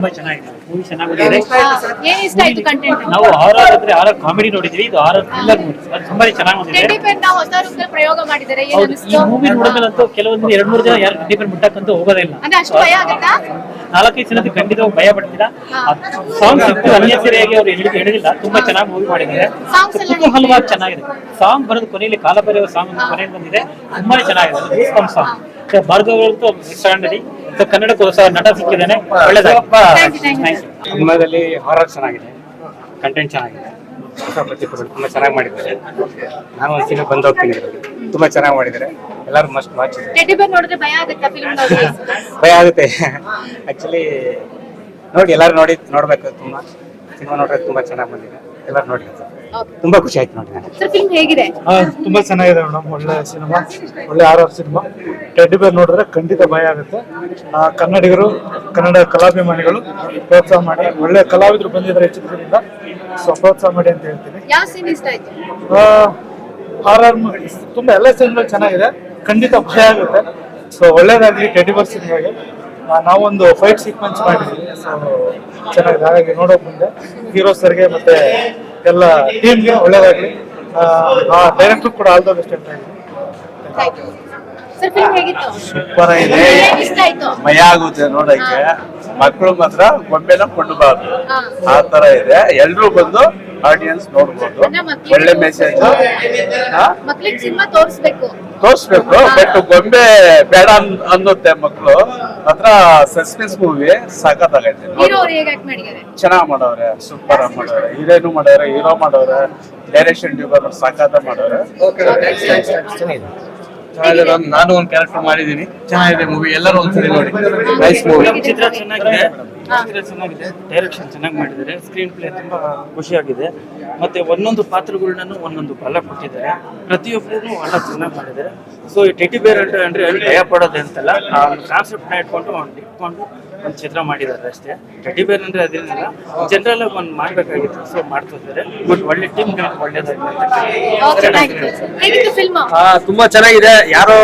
ತುಂಬಾ ಚೆನ್ನಾಗಿದೆ. ಮೂವಿ ಚೆನ್ನಾಗಿದೆ. ಏನ್ ಇಷ್ಟ ಆಯ್ತು ಕಂಟೆಂಟ್ ನಾವು ಹಾರರ್ ಅಂದ್ರೆ ಹಾರರ್ ಕಾಮಿಡಿ ನೋಡಿದ್ವಿ. ಇದು ಹಾರರ್ ಥ್ರಿಲ್ಲರ್ ಮೂವಿ ಅದು ತುಂಬಾ ಚೆನ್ನಾಗಿ ಬಂದಿದೆ. ಟೆಡ್ಡಿ ಬೇರ್ ಹೊಸ ರೂಪದಲ್ಲಿ ಪ್ರಯೋಗ ಮಾಡಿದ್ದಾರೆ. ಏನ್ ಹೌದು ಈ ಅನಿಸ್ತು ಮೂವಿ ನೋಡಿದ್ಮೇಲಂತೂ ಕೆಲವೊಂದು ಎರಡ್ ಮೂರು ಜನ ಯಾರು ಡಿಪೆಂಡ್ ಮುಟ್ಟಕ್ಕಂತೂ ಹೋಗೋದೇ ಇಲ್ಲ. ಅಂದ್ರೆ ಅಷ್ಟು ಭಯ ಆಗತ್ತಾ? ನಾಲ್ಕೈದು ಜನಕ್ಕೆ ಖಂಡಿತ ಭಯ ಪಡ್ತೀರಾ? ಸಾಂಗ್ ಸಿಕ್ತು ಅನ್ನೆಸರಿಯಾಗಿ ಅವ್ರು ಹೇಳಿದ ಹೇಳಿದಿಲ್ಲ ತುಂಬಾ ಚೆನ್ನಾಗಿ ಮೂವಿ ಮಾಡಿದ್ದಾರೆ. Songs ಎಲ್ಲ ಕುತೂಹಲವಾಗಿ ಚೆನ್ನಾಗಿದೆ. ಸಾಂಗ್ ಬರೋದು ಕೊನೆಯಲ್ಲಿ ಕಾಲ ಬರೆಯುವ ಸಾಂಗ್ ಕೊನೆಯಲ್ಲಿ ಬಂದಿದೆ. ತುಂಬಾ ಚೆನ್ನಾಗಿದೆ. ಸಾಂಗ್ ಭಾರ್ಗವ್ ಅವ್ರದ್ದು ಎಕ್ಸ್ಟ್ರಾಂಡರಿ ಕನ್ನಡಕ್ಕೆ ಹೊಸ ನಟ ಸಿಕ್ಕಿದ್ದಾನೆ. ಒಳ್ಳೆದಾಗಿ. Thank you, thank you. ಸಿನಿಮಾದಲ್ಲಿ ಹಾರರ್ ಚೆನ್ನಾಗಿದೆ. ಕಂಟೆಂಟ್ ಚೆನ್ನಾಗಿದೆ. ಹೊಸ ಪ್ರತಿಭೆಗಳು ತುಂಬಾ ಚೆನ್ನಾಗಿ ಮಾಡಿದ್ದಾರೆ. ನಾನು ಒಂದು ಸಿನಿಮಾ ಬಂದು ಹೋಗ್ತೀನಿ ತುಂಬಾ ಚೆನ್ನಾಗಿ ಮಾಡಿದ್ದಾರೆ. ಎಲ್ಲರೂ ಮಸ್ಟ್ ವಾಚ್ ಟೆಡ್ಡಿ ಬೇರ್ ನೋಡಿದ್ರೆ ಭಯ ಆಗತ್ತಾ ಫಿಲ್ಮ್ ನೋಡಿ ಭಯ ಆಗುತ್ತೆ. ಆಕ್ಚುಲಿ ನೋಡಿ ಎಲ್ಲರೂ ನೋಡಿ ನೋಡ್ಬೇಕು ತುಂಬಾ. ಸಿನಿಮಾ ನೋಡ್ರೆ ತುಂಬಾ ಚೆನ್ನಾಗಿ ಬಂದಿದೆ. ಎಲ್ಲರೂ ನೋಡಿ ತುಂಬಾ ಖುಷಿ ಆಯ್ತು ನೋಡಿ ನನಗೆ ಸರ್ ಫಿಲ್ಮ್ ಹೇಗಿದೆ? ಹಾ, ತುಂಬಾ ಚೆನ್ನಾಗಿದೆ ಮೇಡಮ್. ಒಳ್ಳೆ ಸಿನಿಮಾ ಒಳ್ಳೆ R R cinema teddy bear ನೋಡಿದ್ರೆ ಖಂಡಿತ ಭಯ ಆಗುತ್ತೆ. ಆ, ಕನ್ನಡಿಗರು ಕನ್ನಡ ಕಲಾಭಿಮಾನಿಗಳು ಪ್ರೋತ್ಸಾಹ ಮಾಡಿ. ಒಳ್ಳೆ ಕಲಾವಿದರು ಬಂದಿದ್ದಾರೆ ಈ ಚಿತ್ರದಿಂದ. ಸೊ ಪ್ರೋತ್ಸಾಹ ಮಾಡಿ ಅಂತ ಹೇಳ್ತೀನಿ. ಆರ್ ಸೀನ್ ಇಷ್ಟ ಆಯ್ತು? ಆರ್ ತುಂಬಾ ಎಲ್ಲ ಸಿನಿಮಾ ಚೆನ್ನಾಗಿದೆ. ಖಂಡಿತ ಭಯ ಆಗುತ್ತೆ. ಸೊ ಒಳ್ಳೇದಾಗ್ಲಿ ಟೆಡ್ಡಿ ಬೇರ್ ಸಿನಿಮಾಗೆ ಆ, ನಾವೊಂದು ಫೈಟ್ ಸೀಕ್ವೆನ್ಸ್ ಮಾಡಿದ್ವಿ. ಸೊ ಚೆನ್ನಾಗಿದೆ. ಹಾಗಾಗಿ ನೋಡೋಕ್ ಮುಂದೆ. ಹೀರೋ ಸರ್ಗೆ ಮತ್ತೆ ಎಲ್ಲ ಟೀಮ್ಗೆ ಆ ಡೈರೆಕ್ಟರ್ ಕೂಡ ಆಲ್ ದ ಬೆಸ್ಟ್ ಅಂತ ಥ್ಯಾಂಕ್ ಯು ಸರ್ ಫಿಲ್ಮ್ ಹೇಗಿತ್ತು? ಸೂಪರ್ ಆಗಿದೆ. ಮೈ ಇಷ್ಟ ಆಗುತ್ತೆ ನೋಡಕ್ಕೆ ಮಕ್ಕಳು ಮಾತ್ರ ಗೊಂಬೆನ ಕೊಂಡಬಾರ್ದು. ಆ ತರ ಇದೆ. ಎಲ್ರು ಬಂದು ಆಡಿಯನ್ಸ್ ನೋಡ್ಬೋದು. ಒಳ್ಳೆ ಮೆಸೇಜ್ ತೋರ್ಸ್ಬೇಕು. ಬಟ್ ಗೊಂಬೆ ಬೇಡ ಅನ್ನುತ್ತೆ ಮಕ್ಕಳು ಹತ್ರ ಸಸ್ಪೆನ್ಸ್ ಮೂವಿ ಮಾಡಿದ್ದಾರೆ? ಚೆನ್ನಾಗ್ ಮಾಡವ್ರೆ ಸೂಪರ್ ಆಗಿ ಮಾಡವ್ರೆ. ಹೀರೋನು ಮಾಡವ್ರೆ ಹೀರೋ ಮಾಡವ್ರೆ ಡೈರೆಕ್ಷನ್ ಡಿಪಾರ್ಟ್ಮೆಂಟ್ ಸಖತ್ ಮಾಡವ್ರೆ. ಹೇಗಿದೆ? ನಾನು ಒಂದು ಕ್ಯಾರೆಕ್ಟರ್ ಮಾಡಿದ್ದೀನಿ. ಚೆನ್ನಾಗಿದೆ ಮೂವಿ ಎಲ್ಲರೂ ಒಂದ್ಸರಿ ನೋಡಿ. ನೈಸ್ ಮೂವಿ ಚಿತ್ರ ಚೆನ್ನಾಗಿದೆ. ಚೆನ್ನಾಗಿದೆ. ಡೈರೆಕ್ಷನ್ ಚೆನ್ನಾಗಿ ಮಾಡಿದ್ದಾರೆ. ಸ್ಕ್ರೀನ್ ಪ್ಲೇ ತುಂಬಾ ಖುಷಿಯಾಗಿದೆ. ಮತ್ತೆ ಒಂದೊಂದು ಪಾತ್ರಗಳನ್ನ ಒಂದೊಂದು ಬಲ ಕೊಟ್ಟಿದ್ದಾರೆ. ಪ್ರತಿಯೊಬ್ಬರೂ ಬಹಳ ಚೆನ್ನಾಗಿ ಮಾಡಿದ್ದಾರೆ. ಸೊ ಈ ಟೆಟಿ ಬೇರ್ ಅಂದ್ರೆ ಭಯ ಪಡೋದು ಅಂತಲ್ಲ ಕಾನ್ಸೆಪ್ಟ್ ಇಟ್ಕೊಂಡು ಇಟ್ಕೊಂಡು ಒಂದು ಚಿತ್ರ ಮಾಡಿದ್ದಾರೆ ಅಷ್ಟೇ. ಟೆಡ್ಡಿ ಬೇರ್ ಅಂದ್ರೆ ಅದೇನಿಲ್ಲ. ಜನರಲ್ ಆಗಿ ಒಂದು ಮಾಡ್ಬೇಕಾಗಿತ್ತು ಸೊ ಮಾಡ್ತಿದ್ದಾರೆ. ಬಟ್ ಒಳ್ಳೆ ಟೀಮ್ ಒಳ್ಳೇದಾಗಿದೆ ಆ, ತುಂಬಾ ಚೆನ್ನಾಗಿದೆ. ಯಾರು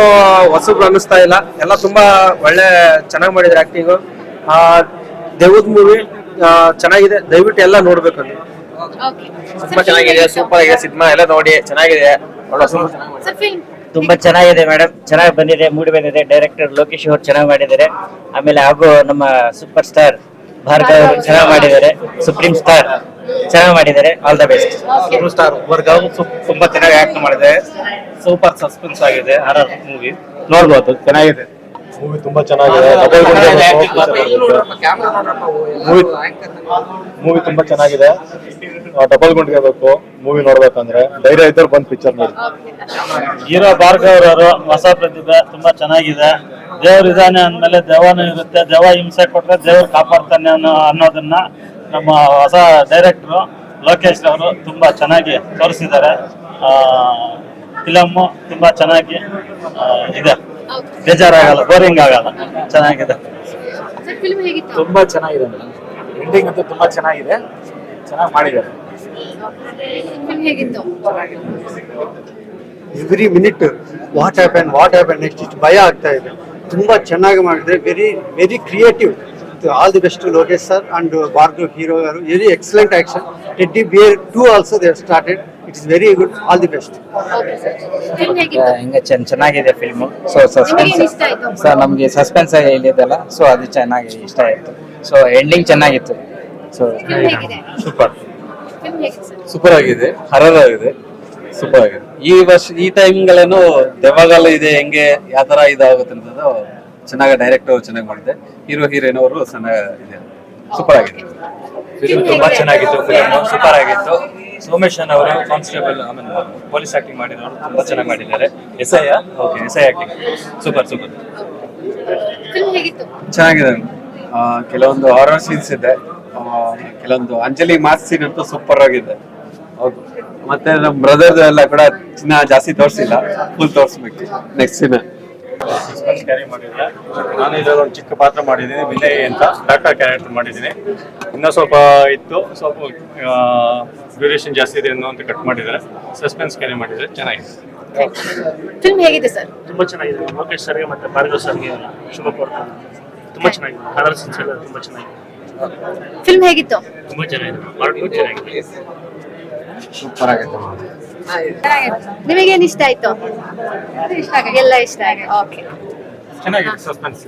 ಹೊಸ ಅನ್ನಿಸ್ತಾ ಇಲ್ಲ. ಎಲ್ಲ ತುಂಬಾ ಒಳ್ಳೆ ಚೆನ್ನಾಗಿ ಮಾಡಿದ್ರೆ ಆಕ್ಟಿಂಗ್ ದೇವದ್ ಮೂವಿ ಚೆನ್ನಾಗಿದೆ. ದಯವಿಟ್ಟು ಎಲ್ಲ ನೋಡ್ಬೇಕು ಅದು ತುಂಬಾ ಚೆನ್ನಾಗಿದೆ. ಸೂಪರ್ ಆಗಿದೆ. ಸಿನಿಮಾ ಎಲ್ಲ ನೋಡಿ. ಚೆನ್ನಾಗಿದೆ. ಒಳ್ಳೆ super ಸರ್ ಫಿಲ್ಮ್ ತುಂಬಾ ಚೆನ್ನಾಗಿದೆ ಮೇಡಮ್ ಚೆನ್ನಾಗಿ ಬಂದಿದೆ ಮೂಡಿ ಬಂದಿದೆ. ಡೈರೆಕ್ಟರ್ ಲೋಕೇಶ್ ಅವರು ಚೆನ್ನಾಗಿ ಮಾಡಿದ್ದಾರೆ. ಆಮೇಲೆ ಹಾಗೂ ನಮ್ಮ ಸೂಪರ್ ಸ್ಟಾರ್ ಭಾರತ ಅವರು ಚೆನ್ನಾಗಿ ಮಾಡಿದ್ದಾರೆ. ಸುಪ್ರೀಂ ಸ್ಟಾರ್ ಚೆನ್ನಾಗಿ ಮಾಡಿದ್ದಾರೆ. All the best super star ವರ್ಗ ತುಂಬಾ ಚೆನ್ನಾಗಿ ಆಕ್ಟ್ ಮಾಡಿದೆ ಸೂಪರ್ ಸಸ್ಪೆನ್ಸ್ ಆಗಿದೆ. ಹರರ್ ಮೂವಿ ನೋಡ್ಬೋದು. ಚೆನ್ನಾಗಿದೆ. ಮೂವಿ ತುಂಬಾ ಚೆನ್ನಾಗಿದೆ. ಮೂವಿ ಮೂವಿ ತುಂಬಾ ಚೆನ್ನಾಗಿದೆ. ಡಬಲ್ ಗುಂಡ್ಗೆ ಮೂವಿ ನೋಡ್ಬೇಕಂದ್ರೆ. ಧೈರ್ಯ ಇದ್ದರು ಬಂದ್ ಪಿಕ್ಚರ್ ನೋಡಿ. ಹೀರೋ ಭಾರ್ಗವ್ ಅವರು ಹೊಸ ಪ್ರತಿಭೆ ತುಂಬಾ ಚೆನ್ನಾಗಿದೆ. ದೇವ್ರ ಇದಾನೆ ಅಂದ್ಮೇಲೆ ದೇವನು ಇರುತ್ತೆ. ದೇವ ಹಿಂಸೆ ಕೊಟ್ರೆ ದೇವ್ರು ಕಾಪಾಡ್ತಾನೆ ಅನ್ನೋ ಅನ್ನೋದನ್ನ ನಮ್ಮ ಹೊಸ ಡೈರೆಕ್ಟ್ರು ಲೋಕೇಶ್ ಅವರು ತುಂಬಾ ಚೆನ್ನಾಗಿ ತೋರಿಸಿದ್ದಾರೆ. ಫಿಲಮ್ಮು ತುಂಬಾ ಚೆನ್ನಾಗಿ ಇದೆ. ಬೇಜಾರಾಗಲ್ಲ ಬೋರಿಂಗ್ ಆಗಲ್ಲ. ಚೆನ್ನಾಗಿದೆ. ಸರ್ ಫಿಲ್ಮ್ ಹೇಗಿತ್ತು? ತುಂಬಾ ಚೆನ್ನಾಗಿದೆ ಮೇಡಮ್. ಎಂಡಿಂಗ್ ಅಂತೂ ತುಂಬಾ ಚೆನ್ನಾಗಿದೆ. ಚೆನ್ನಾಗಿ ಮಾಡಿದ್ದಾರೆ. Every minute what happen what happen next ಇಷ್ಟು ಭಯ ಆಗ್ತಾ ಇದೆ. ತುಂಬಾ ಚೆನ್ನಾಗಿ ಮಾಡಿದ್ರೆ very very creative all the best Lokesh sir and Bhargav hero ಅವರು very excellent action teddy bear too also they started it's very good all the best ಹಿಂಗೆ ಚೆನ್ನಾಗಿದೆ ಫಿಲ್ಮ್ ಸೊ ಸಸ್ಪೆನ್ಸ್ ಸೊ ನಮಗೆ ಸಸ್ಪೆನ್ಸ್ ಇಲ್ಲಿದೆಲ್ಲ so ಅದು ಚೆನ್ನಾಗಿ ಇಷ್ಟ ಆಯ್ತು. So ending ಚೆನ್ನಾಗಿತ್ತು. ಸೊ ಹೇಗಿದೆ? ಸೂಪರ್ ಫಿಲ್ಮ್ ಹೇಗಿದೆ ಸರ್ ಸೂಪರ್ ಆಗಿದೆ. ಹರರ್ ಆಗಿದೆ. ಸೂಪರ್ ಆಗಿದೆ. ಈ ವರ್ಷ ಈ ಟೈಮ್ಗಳೇನು ದೆವಾಗಲ್ಲ ಇದೆ ಹೆಂಗೆ ಯಾವ ತರ ಇದಾಗುತ್ತೆ ಅನ್ನೋದು ಚೆನ್ನಾಗಿ ಡೈರೆಕ್ಟ್ ಚೆನ್ನಾಗಿ ಮಾಡಿದೆ ಹೀರೋ ಹೀರೋಯಿನ್ ಅವರು ಚೆನ್ನಾಗಿದೆ ಸೂಪರ್ ಆಗಿದೆ. ಫಿಲ್ಮ್ ತುಂಬಾ ಚೆನ್ನಾಗಿತ್ತು. ಫಿಲ್ಮ್ ಸೂಪರ್ ಆಗಿತ್ತು. ಸೋಮೇಶನ್ ಅವರು ಕಾನ್ಸ್ಟೇಬಲ್ ಆಮೇಲೆ ಪೊಲೀಸ್ ಆಕ್ಟಿಂಗ್ ಮಾಡಿದವರು ತುಂಬಾ ಚೆನ್ನಾಗಿ ಮಾಡಿದ್ದಾರೆ. S I okay S I acting super super ಚೆನ್ನಾಗಿದೆ. ಕೆಲವೊಂದು ಹಾರರ್ ಸೀನ್ಸ್ ಇದೆ. ಕೆಲವೊಂದು ಅಂಜಲಿ ಮಾಸ್ ಸೀನ್ ಅಂತೂ ಸೂಪರ್ ಆಗಿದೆ. ಹೌದು. ಮತ್ತೆ ನಮ್ಮ ಬ್ರದರ್ ಎಲ್ಲ ಕೂಡ ಚಿನ್ನ ಜಾಸ್ತಿ ತೋರಿಸಿಲ್ಲ. ಫುಲ್ ತೋರಿಸ್ಬೇಕು. ನೆಕ್ಸ್ಟ್ ಸೀನ್ ಸಸ್ಪೆನ್ಸ್ ಕ್ಯಾರಿ ಮಾಡಿದ್ರೆ ನಾನು ಇದರಲ್ಲಿ ಒಂದು ಚಿಕ್ಕ ಪಾತ್ರ ಮಾಡಿದ್ದೀನಿ ವಿನಯ್ ಅಂತ ಡಾಕ್ಟರ್ ಕ್ಯಾರೆಕ್ಟರ್ ಮಾಡಿದ್ದೀನಿ. ಇನ್ನೂ ಸ್ವಲ್ಪ ಇತ್ತು ಸ್ವಲ್ಪ ಡ್ಯೂರೇಷನ್ ಜಾಸ್ತಿ ಇದೆ ಅನ್ನೋ ಅಂತ ಕಟ್ ಮಾಡಿದ್ದಾರೆ. ಸಸ್ಪೆನ್ಸ್ ಕ್ಯಾರಿ ಮಾಡಿದ್ರೆ ಚೆನ್ನಾಗಿದೆ. ಫಿಲ್ಮ್ ಹೇಗಿದೆ ಸರ್? ತುಂಬಾ ಚೆನ್ನಾಗಿದೆ. ಲೋಕೇಶ್ ಸರ್ಗೆ ಮತ್ತೆ ಭಾರ್ಗವ್ ಸರ್ಗೆ ಶುಭ ಕೋರ್ತಾರೆ ತುಂಬಾ ಚೆನ್ನಾಗಿದೆ. ಕಲರ್ ಸೀನ್ಸ್ ಎಲ್ಲ ತುಂಬಾ ಚೆನ್ನಾಗಿದೆ. ಫಿಲ್ಮ್ ಹೇಗಿತ್ತು? ತುಂಬಾ ಚೆನ್ನಾಗಿದೆ. ಪಾರ್ಟ್ ಚೆನ್ನಾಗಿದೆ. ಸೂಪರ್ ಆಗೈತೆ ನಿಮಗೇನ್ ಇಷ್ಟ ಆಯ್ತು? ಎಲ್ಲ ಇಷ್ಟ ಆಗಿದೆ ಓಕೆ ಚೆನ್ನಾಗಿದೆ ಸಸ್ಪೆನ್ಸ್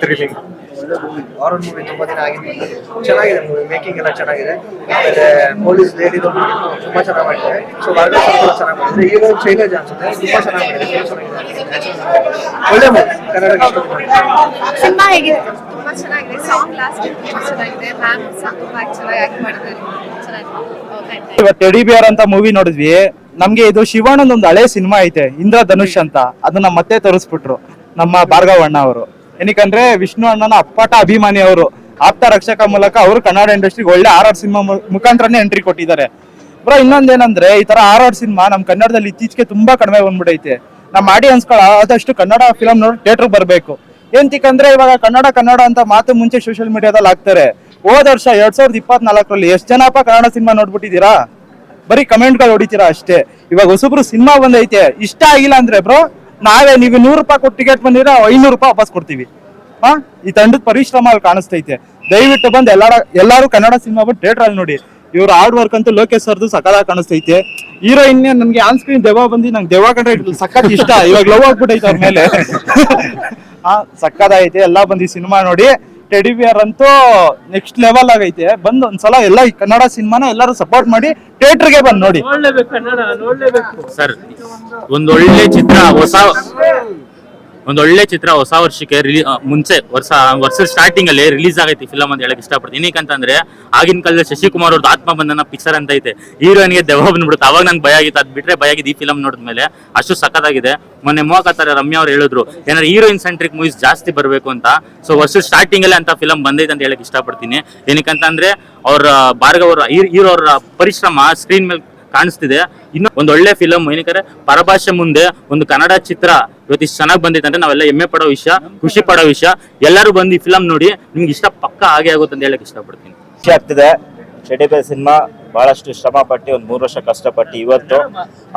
ಥ್ರಿಲ್ಲಿಂಗ್ ಹಾರರ್ ಮೂವಿ ತುಂಬಾ ದಿನ ಆಗಿದೆ ಚೆನ್ನಾಗಿದೆ ಮೂವಿ ಮೇಕಿಂಗ್ ಎಲ್ಲ ಚೆನ್ನಾಗಿದೆ. ಆಮೇಲೆ ಪೊಲೀಸ್ ಲೇಡಿದು ತುಂಬಾ ಚೆನ್ನಾಗಿ ಮಾಡಿದ್ದಾರೆ. ಸೊ ಭಾರ್ಗವ್ ಸರ್ ಚೆನ್ನಾಗಿ ಮಾಡಿದ್ದಾರೆ. ಹೀರೋ ಚೈನಾ ಅನ್ಸುತ್ತೆ. ತುಂಬಾ ಚೆನ್ನಾಗಿ ಮಾಡಿದ್ದಾರೆ. ಒಳ್ಳೆ ಮೂವಿ ಕನ್ನಡ ಸಿನಿಮಾ ತುಂಬಾ ಚೆನ್ನಾಗಿದೆ. ಸಾಂಗ್ ಲಾಸ್ಟ್ ತುಂಬಾ ಚೆನ್ನಾಗಿದೆ. ಮ್ಯಾಮ್ ಸಹ ತುಂಬಾ ಚೆನ್ನಾಗಿ ಆಕ್ಟ್ ಮಾಡಿದ್ದಾರೆ. ಚೆನ್ನಾಗಿದೆ ಎಡಿ ಬಿ ಆರ್ ಅಂತ ಮೂವಿ ನೋಡಿದ್ವಿ. ನಮ್ಗೆ ಇದು ಶಿವಣ್ಣನ ಒಂದು ಹಳೆ ಸಿನಿಮಾ ಐತೆ, ಇಂದ್ರ ಧನುಷ್ ಅಂತ. ಅದನ್ನ ಮತ್ತೆ ತೋರಿಸ್ಬಿಟ್ರು ನಮ್ಮ ಭಾರ್ಗವಣ್ಣ ಅಣ್ಣ ಅವರು. ಏನಕ್ಕಂದ್ರೆ ವಿಷ್ಣು ಅಣ್ಣನ ಅಪ್ಪಾಟ ಅಭಿಮಾನಿ ಅವರು. ಆಪ್ತ ರಕ್ಷಕ ಮೂಲಕ ಅವರು ಕನ್ನಡ ಇಂಡಸ್ಟ್ರಿಗೆ ಒಳ್ಳೆ ಆರ್ ಆರ್ ಸಿನಿಮಾ ಮುಖಾಂತರನೇ ಎಂಟ್ರಿ ಕೊಟ್ಟಿದ್ದಾರೆ. ಬ್ರೋ, ಇನ್ನೊಂದೇನಂದ್ರೆ ಈ ತರ ಆರ್ ಆರ್ ಸಿನಿಮಾ ನಮ್ ಕನ್ನಡದಲ್ಲಿ ಇತ್ತೀಚೆಗೆ ತುಂಬಾ ಕಡಿಮೆ ಬಂದ್ಬಿಡೈತೆ. ನಮ್ಮ ಆಡಿಯನ್ಸ್ಗಳು ಆದಷ್ಟು ಕನ್ನಡ ಫಿಲಂ ನೋಡಿ ಥಿಯೇಟರ್ ಬರ್ಬೇಕು. ಏಂತಿಕಂದ್ರೆ ಇವಾಗ ಕನ್ನಡ ಕನ್ನಡ ಅಂತ ಮಾತು ಮುಂಚೆ ಸೋಷಿಯಲ್ ಮೀಡಿಯಾದಲ್ಲಿ ಹಾಕ್ತಾರೆ. ಹೋದ ವರ್ಷ ಎರಡ್ ಸಾವಿರದ ಇಪ್ಪತ್ನಾಲ್ಕರಲ್ಲಿ ಎಷ್ಟು ಜನಪ್ಪ ಕನ್ನಡ ಸಿನಿಮಾ ನೋಡ್ಬಿಟ್ಟಿದ್ದೀರಾ? ಬರೀ ಕಮೆಂಟ್ಗಳು ಹೊಡಿತೀರಾ ಅಷ್ಟೇ. ಇವಾಗ ಹೊಸಬ್ರು ಸಿನಿಮಾ ಬಂದೈತೆ, ಇಷ್ಟ ಆಗಿಲ್ಲ ಅಂದ್ರೆ ಬ್ರೋ, ನಾವೇ ನೀವು ನೂರು ರೂಪಾಯಿ ಕೊಟ್ಟು ಟಿಕೆಟ್ ಬಂದಿರ ಐನೂರು ರೂಪಾಯಿ ವಾಪಸ್ ಕೊಡ್ತೀವಿ. ಹಾ ಈ ತಂಡದ ಪರಿಶ್ರಮ ಅಲ್ಲಿ ಕಾಣಿಸ್ತೈತೆ. ದಯವಿಟ್ಟು ಬಂದು ಎಲ್ಲಾರ, ಎಲ್ಲಾರು ಕನ್ನಡ ಸಿನಿಮಾ ಬಂದು ಥಿಯೇಟರ್ ಅಲ್ಲಿ ನೋಡಿ. ಇವ್ರ ಹಾರ್ಡ್ ವರ್ಕ್ ಅಂತೂ ಲೋಕೇಶ್ ಸರ್ದು ಸಕಾಲ ಕಾಣಿಸ್ತೈತೆ. ಹೀರೋಯಿನ್ ನನ್ಗೆ ಆನ್ ಸ್ಕ್ರೀನ್ ದೆವ್ವ ಬಂದು, ನಂಗೆ ದೆವ್ವ ಕಂಡ್ರೆ ಸಖತ್ ಇಷ್ಟ. ಇವಾಗ ಲವ್ ಆಗ್ಬಿಟ್ಟೈತೆ ಅವ್ರ ಮೇಲೆ. ಹಾ ಸಕ್ಕದಾಗೈತೆ ಎಲ್ಲ ಬಂದು ಸಿನಿಮಾ ನೋಡಿ. ಟೆಡಿ ಬಿಯರ್ ಅಂತೂ ನೆಕ್ಸ್ಟ್ ಲೆವೆಲ್ ಆಗೈತೆ. ಬಂದು ಒಂದ್ಸಲ ಎಲ್ಲ ಈ ಕನ್ನಡ ಸಿನಿಮಾನ ಎಲ್ಲರೂ ಸಪೋರ್ಟ್ ಮಾಡಿ ಥಿಯೇಟರ್ಗೆ ಬಂದು ನೋಡಿ. ಸರ್ ಒಂದೊಳ್ಳೆ ಚಿತ್ರ ಹೊಸ ಒಂದೊಳ್ಳೆ ಚಿತ್ರ ಹೊಸ ವರ್ಷಕ್ಕೆ ರಿಲೀ ಮುಂಚೆ ವರ್ಷ, ವರ್ಷದ ಸ್ಟಾರ್ಟಿಂಗ್ ಅಲ್ಲಿ ರಿಲೀಸ್ ಆಗೈತಿ ಫಿಲಮ್ ಅಂತ ಹೇಳಕ್ ಇಷ್ಟಪಡ್ತೀನಿ. ಏನಕ್ಕಂತಂದ್ರೆ ಆಗಿನ ಕಾಲದಲ್ಲಿ ಶಶಿಕುಮಾರ್ ಅವ್ರದ್ದು ಆತ್ಮ ಬಂಧನ ಪಿಕ್ಚರ್ ಅಂತ ಐತೆ. ಹೀರೋಯಿನ್ಗೆ ದೆವ್ವ ಬಂದ್ಬಿಡುತ್ತೆ. ಅವಾಗ ನಂಗೆ ಭಯ ಆಗಿತ್ತು. ಅದ್ ಬಿಟ್ರೆ ಭಯ ಆಗಿದೆ ಈ ಫಿಲಮ್ ನೋಡಿದ್ಮೇಲೆ ಅಷ್ಟು ಸಖತ್ತಾಗಿದೆ ಮೊನ್ನೆ ಮೋಕತ್ತಾರೆ ರಮ್ಯ ಅವ್ರು ಹೇಳಿದ್ರು, ಏನಾದ್ರು ಹೀರೋಯಿನ್ ಸೆಂಟ್ರಿಕ್ ಮೂವೀಸ್ ಜಾಸ್ತಿ ಬರಬೇಕು ಅಂತ. ಸೊ ವರ್ಷದ ಸ್ಟಾರ್ಟಿಂಗ್ ಅಲ್ಲಿ ಅಂತ ಫಿಲಮ್ ಬಂದೈತೆ ಅಂತ ಹೇಳಕ್ ಇಷ್ಟಪಡ್ತೀನಿ. ಏನಕ್ಕಂತಂದ್ರೆ ಅವ್ರ ಭಾರ್ಗವ್ರ ಹೀರೋ ಅವ್ರ ಪರಿಶ್ರಮ ಸ್ಕ್ರೀನ್ ಮೇಲೆ ಕಾಣಿಸ್ತಿದೆ. ಇನ್ನು ಒಂದು ಒಳ್ಳೆ ಫಿಲಮ್ ಏನಕ್ಕೆ ಪರಭಾಷೆ ಮುಂದೆ ಒಂದು ಕನ್ನಡ ಚಿತ್ರ ಇವತ್ತು ಇಷ್ಟು ಚೆನ್ನಾಗಿ ಬಂದಿದೆ ಅಂದ್ರೆ ನಾವೆಲ್ಲ ಹೆಮ್ಮೆ ಪಡೋ ವಿಷಯ, ಖುಷಿ ಪಡೋ ವಿಷಯ. ಎಲ್ಲರೂ ಬಂದು ಈ ಫಿಲಮ್ ನೋಡಿ, ನಿಮ್ಗೆ ಇಷ್ಟ ಪಕ್ಕ ಹಾಗೆ ಆಗುತ್ತೆ ಅಂತ ಹೇಳಕ್ ಇಷ್ಟಪಡ್ತೀನಿ. ಖುಷಿ ಆಗ್ತಿದೆ. ಶೆಡಿಬೆ ಸಿನಿಮಾ ಬಹಳಷ್ಟು ಶ್ರಮ ಪಟ್ಟು ಒಂದು ಮೂರು ವರ್ಷ ಕಷ್ಟಪಟ್ಟು ಇವತ್ತು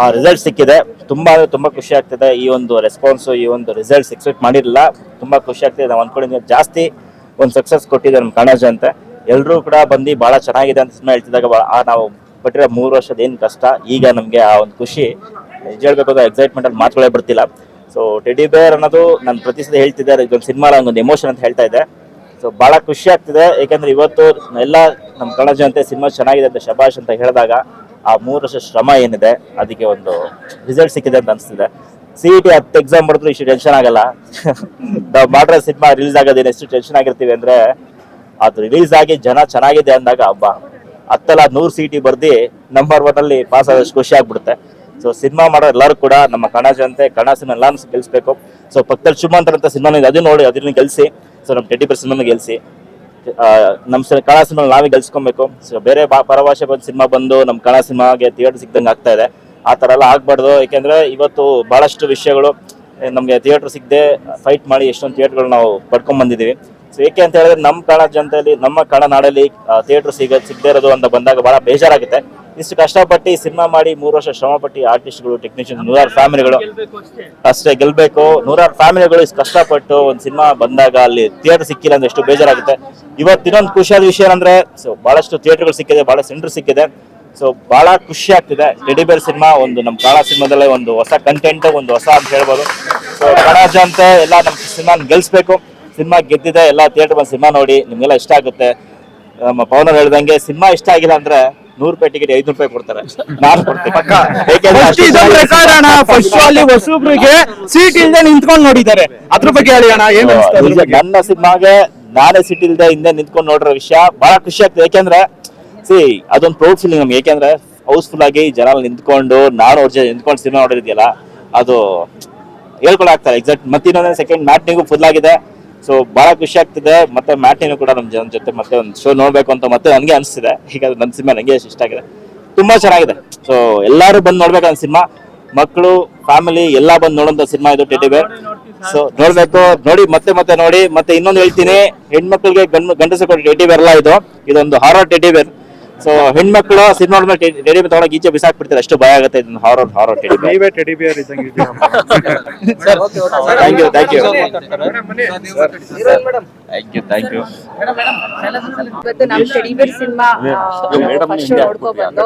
ಆ ರಿಸಲ್ಟ್ ಸಿಕ್ಕಿದೆ. ತುಂಬಾ ತುಂಬಾ ಖುಷಿ ಆಗ್ತಿದೆ. ಈ ಒಂದು ರೆಸ್ಪಾನ್ಸ್ ಈ ಒಂದು ರಿಸಲ್ಟ್ಸ್ ಎಕ್ಸ್ಪೆಕ್ಟ್ ಮಾಡಿರಲಿಲ್ಲ. ತುಂಬಾ ಖುಷಿ ಆಗ್ತಿದೆ. ನಾವು ಅನ್ಕೊಂಡಿದ್ವಿ ಜಾಸ್ತಿ ಒಂದು ಸಕ್ಸಸ್ ಕೊಟ್ಟಿದೆ ನಮ್ಮ ಕಣಜ ಅಂತ. ಎಲ್ಲರೂ ಕೂಡ ಬಂದು ಬಹಳ ಚೆನ್ನಾಗಿದೆ ಅಂತ ಆ ನಾವು ಪಟ್ಟಿರೋ ಮೂರು ವರ್ಷದ ಏನು ಕಷ್ಟ. ಈಗ ನಮಗೆ ಆ ಒಂದು ಖುಷಿ. ನಿಜ ಹೇಳ್ಬೇಕು ಎಕ್ಸೈಟ್ಮೆಂಟ್ ಅಲ್ಲಿ ಮಾತುಗಳೇ ಬರ್ತಿಲ್ಲ ಸೊ ಟೆಡಿ ಬೇರ್ ಅನ್ನೋದು ನಾನು ಪ್ರತಿ ಹೇಳ್ತಿದ್ದಾರೆ ಹೇಳ್ತಿದ್ದೆ ಇದೊಂದು ಸಿನಿಮಾ ಒಂದು ಎಮೋಷನ್ ಅಂತ ಹೇಳ್ತಾ ಇದೆ ಸೊ ಬಹಳ ಖುಷಿ ಆಗ್ತಿದೆ. ಏಕೆಂದರೆ ಇವತ್ತು ಎಲ್ಲ ನಮ್ಮ ಕನ್ನಡ ಜನತೆ ಸಿನಿಮಾ ಚೆನ್ನಾಗಿದೆ ಅಂತ ಶಬಾಷ್ ಅಂತ ಹೇಳಿದಾಗ ಆ ಮೂರು ವರ್ಷ ಶ್ರಮ ಏನಿದೆ, ಅದಕ್ಕೆ ಒಂದು ರಿಸಲ್ಟ್ ಸಿಕ್ಕಿದೆ ಅಂತ ಅನಿಸ್ತಿದೆ. ಸಿ ಇ ಟಿ ಹತ್ತು ಎಕ್ಸಾಮ್ ಬರೆದ್ರು ಇಷ್ಟು ಟೆನ್ಷನ್ ಆಗಲ್ಲ. ನಾವು ಮಾಡಿರೋ ಸಿನಿಮಾ ರಿಲೀಸ್ ಆಗೋದೇನು, ಎಷ್ಟು ಟೆನ್ಷನ್ ಆಗಿರ್ತೀವಿ ಅಂದ್ರೆ, ಅದು ರಿಲೀಸ್ ಆಗಿ ಜನ ಚೆನ್ನಾಗಿದೆ ಅಂದಾಗ ಹಬ್ಬ ಹತ್ತಲ್ಲ ನೂರು ಸೀಟಿಗೆ ಬರ್ದಿ ನಂಬರ್ ಒನ್ ಅಲ್ಲಿ ಪಾಸ್ ಆದಷ್ಟು ಖುಷಿ ಆಗ್ಬಿಡುತ್ತೆ. ಸೊ ಸಿನಿಮಾ ಮಾಡೋ ಎಲ್ಲರೂ ಕೂಡ ನಮ್ಮ ಕನ್ನಡ ಜನತೆ ಕನ್ನಡ ಸಿನಿಮಾ ಎಲ್ಲಾನು ಗೆಲ್ಸ್ಬೇಕು. ಸೊ ಪಕ್ಕದಲ್ಲಿ ಶುಭಾಂತರ ಅಂತ ಸಿನಿಮಾ ಅದು ನೋಡಿ ಅದನ್ನ ಗೆಲ್ಸಿ. ಸೊ ನಮ್ಮ ಟೆಡಿ ಪರ್ ಸಿನಿಮಾ ಗೆಲ್ಸಿ. ನಮ್ಮ ಕನ್ನಡ ಸಿನಿಮಾ ನಾವೇ ಗೆಲ್ಸ್ಕೊಬೇಕು. ಸೊ ಬೇರೆ ಪರಭಾಷೆ ಬಂದು ಸಿನಿಮಾ ಬಂದು ನಮ್ಮ ಕನ್ನಡ ಸಿನಿಮಾಗೆ ಥಿಯೇಟರ್ ಸಿಗ್ದಂಗೆ ಆಗ್ತಾ ಇದೆ. ಆ ಥರ ಎಲ್ಲ ಆಗ್ಬಾರ್ದು. ಯಾಕೆಂದ್ರೆ ಇವತ್ತು ಬಹಳಷ್ಟು ವಿಷಯಗಳು ನಮಗೆ ಥಿಯೇಟರ್ ಸಿಗದೆ ಫೈಟ್ ಮಾಡಿ ಎಷ್ಟೊಂದು ಥಿಯೇಟರ್ಗಳು ನಾವು ಪಡ್ಕೊಂಡ್ ಬಂದಿದ್ದೀವಿ. ಸೊ ಏಕೆ ಅಂತ ಹೇಳಿದ್ರೆ ನಮ್ಮ ಕನ್ನಡ ಜನತೆಯಲ್ಲಿ, ನಮ್ಮ ಕನ್ನಡ ನಾಡಲ್ಲಿ ಥಿಯೇಟರ್ ಸಿಗ, ಸಿಗದೇ ಇರೋದು ಅಂತ ಬಂದಾಗ ಬಹಳ ಬೇಜಾರಾಗುತ್ತೆ. ಇಷ್ಟು ಕಷ್ಟಪಟ್ಟು ಸಿನಿಮಾ ಮಾಡಿ ಮೂರು ವರ್ಷ ಶ್ರಮಪಟ್ಟು ಆರ್ಟಿಸ್ಟ್ಗಳು ಟೆಕ್ನಿಷಿಯನ್ ನೂರಾರು ಫ್ಯಾಮಿಲಿಗಳು. ಅಷ್ಟೇ ಗೆಲ್ಬೇಕು. ನೂರಾರು ಫ್ಯಾಮಿಲಿಗಳು ಇಷ್ಟು ಕಷ್ಟಪಟ್ಟು ಒಂದು ಸಿನಿಮಾ ಬಂದಾಗ ಅಲ್ಲಿ ಥಿಯೇಟರ್ ಸಿಕ್ಕಿಲ್ಲ ಅಂದ್ರೆ ಎಷ್ಟು ಬೇಜಾರಾಗುತ್ತೆ. ಇವತ್ತು ಇನ್ನೊಂದು ಖುಷಿಯಾದ ವಿಷಯ ಅಂದ್ರೆ ಸೊ ಬಹಳಷ್ಟು ಥಿಯೇಟರ್ಗಳು ಸಿಕ್ಕಿದೆ, ಬಹಳ ಸೆಂಟರ್ ಸಿಕ್ಕಿದೆ. ಸೊ ಬಹಳ ಖುಷಿ ಆಗ್ತಿದೆ. ಟೆಡಿಬೇರ್ ಸಿನಿಮಾ ಒಂದು ನಮ್ಮ ಕನ್ನಡ ಸಿನಿಮಾದಲ್ಲೇ ಒಂದು ಹೊಸ ಕಂಟೆಂಟ್ ಒಂದು ಹೊಸ ಅಂತ ಹೇಳ್ಬೋದು. ಸೊ ಕನ್ನಡ ಜನತೆ ಎಲ್ಲ ನಮ್ಮ ಸಿನಿಮಾ ಗೆಲ್ಸ್ಬೇಕು. ಸಿನಿಮಾ ಗೆದ್ದಿದೆ ಎಲ್ಲ ಥಿಯೇಟರ್ ಬಂದು ಸಿನಿಮಾ ನೋಡಿ ನಿಮಗೆಲ್ಲ ಇಷ್ಟ ಆಗುತ್ತೆ. ನಮ್ಮ ಪವನ್ ಹೇಳ್ದಂಗೆ ಸಿನಿಮಾ ಇಷ್ಟ ಆಗಿಲ್ಲ ಅಂದ್ರೆ ನೂರು ರೂಪಾಯಿ ಟಿಕೆಟ್ ಐದು ರೂಪಾಯಿ ಕೊಡ್ತಾರೆ. ನಾನು ಕೊಡ್ತೀನಿ. ಹೊಸಬ್ರಿಗೆ ಸೀಟ್ ಇಲ್ಲದೆ ನಿಂತ್ಕೊಂಡು ನೋಡಿದ್ದಾರೆ. ಅದ್ರ ಬಗ್ಗೆ ಹೇಳಿ ಅಣ್ಣ ಏನು ನನ್ನ ಸಿನಿಮಾಗೆ ನಾನೇ ಸಿಟಿ ಇಲ್ದೆ ಹಿಂದೆ ನಿಂತ್ಕೊಂಡು ನೋಡಿರೋ ವಿಷಯ ಬಹಳ ಖುಷಿ ಆಗ್ತದೆ. ಯಾಕೆಂದ್ರೆ ಸಿ ಅದೊಂದು ಪ್ರೌಡ್ ಫೀಲಿಂಗ್ ನಮ್ಗೆ. ಯಾಕೆಂದ್ರೆ ಹೌಸ್ಫುಲ್ ಆಗಿ ಜನ ನಿಂತ್ಕೊಂಡು ನಾನು ಅವ್ರ ಜೊತೆ ನಿಂತ್ಕೊಂಡು ಸಿನಿಮಾ ನೋಡಿದ್ಯಲ್ಲ ಅದು ಹೇಳ್ಕೊಳಕ್ತಾರೆ ಎಕ್ಸಾಕ್ಟ್ ಮತ್ತೆ ಸೆಕೆಂಡ್ ಸೆಕೆಂಡ್ ಮ್ಯಾಟ್ನಿಗೂ ಫುಲ್ ಆಗಿದೆ. ಸೊ ಬಹಳ ಖುಷಿ ಆಗ್ತಿದೆ. ಮತ್ತೆ ಮ್ಯಾಟಿನೂ ಕೂಡ ನಮ್ಮ ಜನ ಜೊತೆ ಮತ್ತೆ ಒಂದು ಶೋ ನೋಡ್ಬೇಕು ಅಂತ ಮತ್ತೆ ನನಗೆ ಅನಿಸ್ತಿದೆ. ಹೀಗಾಗಿ ನನ್ನ ಸಿನಿಮಾ ನನಗೆ ಇಷ್ಟ ಆಗಿದೆ. ತುಂಬಾ ಚೆನ್ನಾಗಿದೆ. ಸೊ ಎಲ್ಲರೂ ಬಂದು ನೋಡ್ಬೇಕು ನನ್ನ ಸಿನಿಮಾ. ಮಕ್ಕಳು ಫ್ಯಾಮಿಲಿ ಎಲ್ಲ ಬಂದು ನೋಡುವಂತ ಸಿನಿಮಾ ಇದು ಟೆಡಿ ಬೇರ್ ಸೊ ನೋಡ್ಬೇಕು. ನೋಡಿ, ಮತ್ತೆ ಮತ್ತೆ ನೋಡಿ. ಮತ್ತೆ ಇನ್ನೊಂದು ಹೇಳ್ತೀನಿ. ಹೆಣ್ಮಕ್ಳಿಗೆ ಗಂಡ ಗಂಡಸು ಕೊಟ್ಟು ಟೆಡಿ ಬೇರ್ ಇದು. ಇದೊಂದು ಹಾರರ್ ಟೆಡಿ ಬೇರ್ ಸೊ ಹೆಣ್ಮಕ್ಳು ಸಿನಿಮಾ ನೋಡಿದ್ರೆ ಟೆಡಿ ಬೇರ್ ತಗೊಂಡೋಗಿ ಈಚೆ ಬಿಸಾಕ್ಬಿಡ್ತಾರೆ ಅಷ್ಟು ಭಯ ಆಗುತ್ತೆ ಇದು ಹಾರರ್ ಹಾರರ್ ಟೆಡಿ ಬೇರ್ ನೀವೇ ಟೆಡಿ ಬಿಯರ್ ಇದ್ದಂಗೆ. Thank you thank you thank you thank you ಇವತ್ತು ನಮ್ ಟೆಡಿಬೇರ್ ಸಿನಿಮಾ ಫಸ್ಟ್ ನೋಡ್ಕೊ ಬಂದು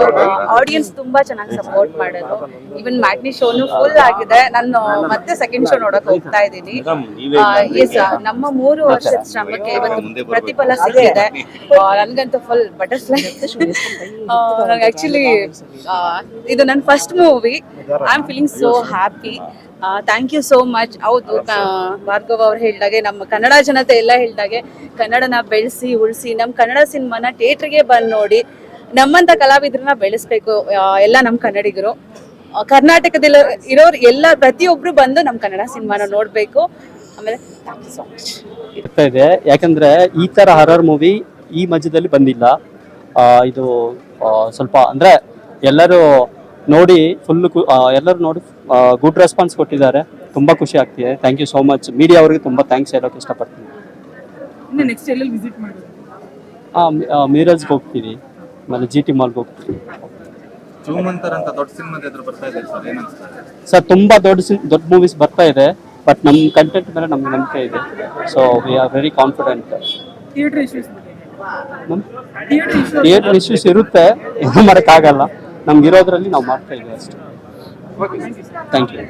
ಆಡಿಯನ್ಸ್ ತುಂಬಾ ಚೆನ್ನಾಗಿ ಸಪೋರ್ಟ್ ಮಾಡೋದು. ಇವನ್ ಮ್ಯಾಟ್ನಿ ಶೋನು ಫುಲ್ ಆಗಿದೆ. ನಾನು ಮತ್ತೆ ಸೆಕೆಂಡ್ ಶೋ ನೋಡಕ್ ಹೋಗ್ತಾ ಇದ್ದೀನಿ. ಎಸ್ ನಮ್ಮ ಮೂರು ವರ್ಷದ ಶ್ರಮಕ್ಕೆ ಇವತ್ತು ಪ್ರತಿಫಲ ಸಿಕ್ಕಿದೆ. ನನ್ಗಂತೂ ಫುಲ್ ಬಟರ್ಫ್ಲೈ ಆಕ್ಚುಲಿ ಇದು ನನ್ನ first movie I am feeling so happy thank you so much ಹೌದು ಭಾರ್ಗವ್ ಅವ್ರು ಹೇಳಿದಾಗೆ ನಮ್ಮ ಕನ್ನಡ ಜನತೆ ಎಲ್ಲ ಹೇಳಿದಾಗೆ ಕನ್ನಡನ ಬೆಳೆಸಿ ಉಳಿಸಿ ನಮ್ಮ ಕನ್ನಡ ಸಿನಿಮಾನ ಥಿಯೇಟ್ರಿಗೆ ಬಂದು ನೋಡಿ ನಮ್ಮಂತ ಕಲಾವಿದ್ರನ್ನ ಬೆಳೆಸ್ಬೇಕು ಎಲ್ಲ ನಮ್ಮ ಕನ್ನಡಿಗರು. ಕರ್ನಾಟಕದಲ್ಲಿ ಇರೋರು ಎಲ್ಲ ಪ್ರತಿಯೊಬ್ರು ಬಂದು ನಮ್ಮ ಕನ್ನಡ ಸಿನಿಮಾನ ನೋಡಬೇಕು. ಆಮೇಲೆ ಥ್ಯಾಂಕ್ ಯು ಸೊ ಮಚ್ ಇರ್ತಾ ಇದೆ. ಯಾಕಂದ್ರೆ ಈ ತರ ಹರರ್ ಮೂವಿ ಈ ಮಧ್ಯದಲ್ಲಿ ಬಂದಿಲ್ಲ. ಇದು ಸ್ವಲ್ಪ ಅಂದ್ರೆ ಎಲ್ಲರೂ ನೋಡಿ ಫುಲ್ ಎಲ್ಲರೂ ನೋಡಿ ಗುಡ್ ರೆಸ್ಪಾನ್ಸ್ ಕೊಟ್ಟಿದ್ದಾರೆ. ತುಂಬಾ ಖುಷಿ ಆಗ್ತಿದೆ. Thank you so much media ಅವರಿಗೆ ತುಂಬಾ ಥ್ಯಾಂಕ್ಸ್ ಹೇಳೋಕೆ ಇಷ್ಟಪಡ್ತೀನಿ. ಮೀರಜ್ಗೆ ಹೋಗ್ತೀವಿ. ಆಮೇಲೆ ಜಿ ಟಿ ಮಾಲ್ಗೆ ಹೋಗ್ತೀವಿ. ದೊಡ್ಡ ಸಿನಿಮಾ ಬರ್ತಾ ಇದೆ ಸರ್. ತುಂಬ ಸರ್ ತುಂಬಾ ದೊಡ್ಡ ದೊಡ್ಡ ಮೂವೀಸ್ ಬರ್ತಾ ಇದೆ. ಬಟ್ ನಮ್ಮ ಕಂಟೆಂಟ್ ಮೇಲೆ ನಮ್ಗೆ ನಂಬಿಕೆ ಇದೆ. So we are very confident theatre issues theatre issues ಇರುತ್ತೆ. ಏನು ಮಾಡೋಕ್ಕಾಗಲ್ಲ. ನಮ್ಗೆ ಇರೋದ್ರಲ್ಲಿ ನಾವು ಮಾಡ್ತಾ ಇದ್ದೀವಿ ಅಷ್ಟೇ. Thank you